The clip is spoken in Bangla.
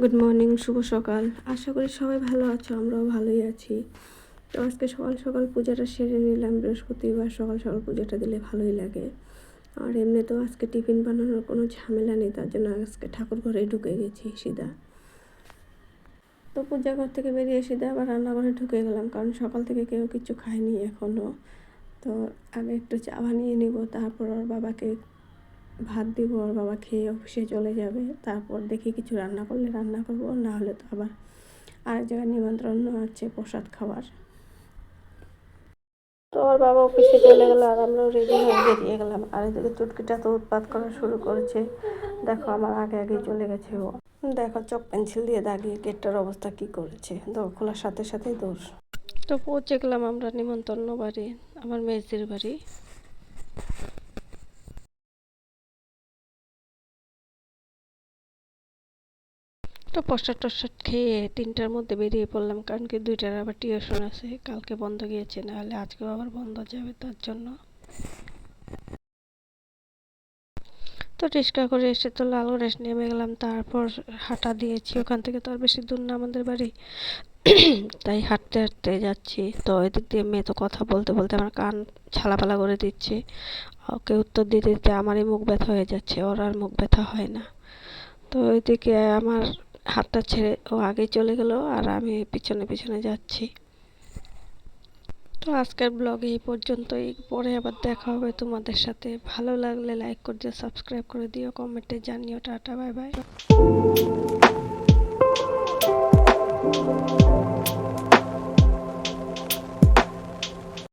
গুড মর্নিং শুভ সকাল। আশা করি সবাই ভালো আছো, আমরাও ভালোই আছি। তো আজকে সকাল সকাল পূজাটা সেরে নিলাম, বৃহস্পতিবার সকাল সকাল পূজাটা দিলে ভালোই লাগে। আর এমনিতেও আজকে টিফিন বানানোর কোনো ঝামেলা নেই, তার জন্য আজকে ঠাকুর ঘরে ঢুকে গেছি, সিধা। তো পূজা ঘর থেকে বেরিয়ে সিধা আবার রান্নাঘরে ঢুকে গেলাম, কারণ সকাল থেকে কেউ কিছু খায়নি এখনও তো আগে একটু চা বানিয়ে নিব, তারপর ওর বাবাকে ভাত দিব, ওর বাবা খেয়ে অফিসে চলে যাবে। তারপর দেখি কিছু রান্না করলে রান্না করব, না হলে তো আবার আরেক জায়গায় নিমন্ত্রণ আছে প্রসাদ খাবার তো ওর বাবা অফিসে চলে গেল আর আমরাও রেডি হয়ে বেরিয়ে গেলাম। আর এদিকে চুটকিটা তো উৎপাত করা শুরু করেছে। দেখো আমার আগে আগে চলে গেছে ও। দেখো চক পেন্সিল দিয়ে দাগিয়ে গেটটার অবস্থা কি করেছে। দোর খোলার সাথে সাথেই দোষ তো পৌঁছে গেলাম আমরা নিমন্ত্রণ বাড়ি, আমার মেয়েদের বাড়ি। তো প্রসাদ টসাদ খেয়ে তিনটার মধ্যে বেরিয়ে পড়লাম, কারণ কি দুইটার আবার টিউশন আছে, কালকে বন্ধ গিয়েছে, নাহলে আজকেও আবার বন্ধ যাবে তার জন্য। তো রিক্সা করে এসে তো লাল লালগড়েশ নেমে গেলাম, তারপর হাঁটা দিয়েছি, ওখান থেকে তো আর বেশি দূর না আমাদের বাড়ি। তাই হাঁটতে হাঁটতে যাচ্ছি, তো এদিক দিয়ে মেয়ে তো কথা বলতে বলতে আমার কান ছালাপালা করে দিচ্ছে। ওকে উত্তর দিতে দিতে আমারই মুখ ব্যথা হয়ে যাচ্ছে, ওর আর মুখ ব্যথা হয় না। তো ওইদিকে আমার হাতটা ছেড়ে ও আগে চলে গেল আর আমি পিছনে পিছনে যাচ্ছি। তো আজকের ব্লগে এই পর্যন্তই। পরে আবার দেখা হবে তোমাদের সাথে। ভালো লাগলে লাইক করে দিও সাবস্ক্রাইব করে দিও কমেন্টে জানিও। Tata bye bye